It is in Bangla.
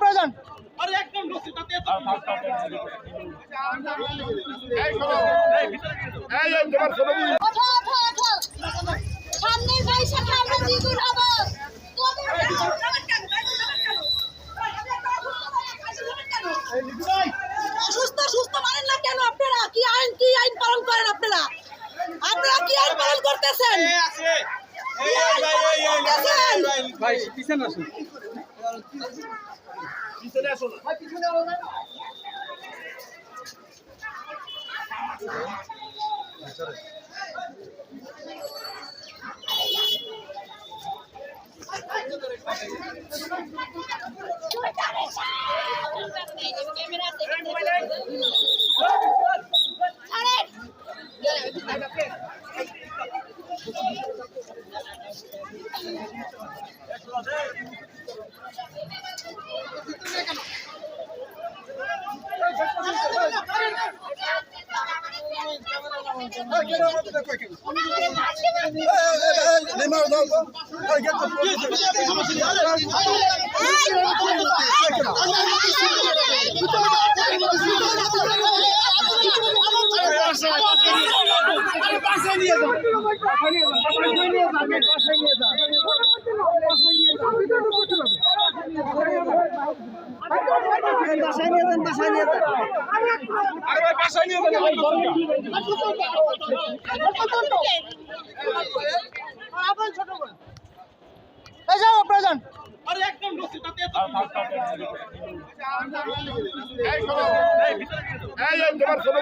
প্রয়োজন আরে ওঠো করতেছেন ভাই পিছনে আসুন। পিছনে আসুন। বাসায় নিয়ে যান বাসায় নিয়ে যান বাসায় নিয়ে যান বাসায় নিয়ে যান বাসায় নিয়ে যান আরে বাসায় নিয়ে যান এই যাও প্রয়োজন আরে একদম ঢুকছি তাতে এত এই এই তোমার ছবি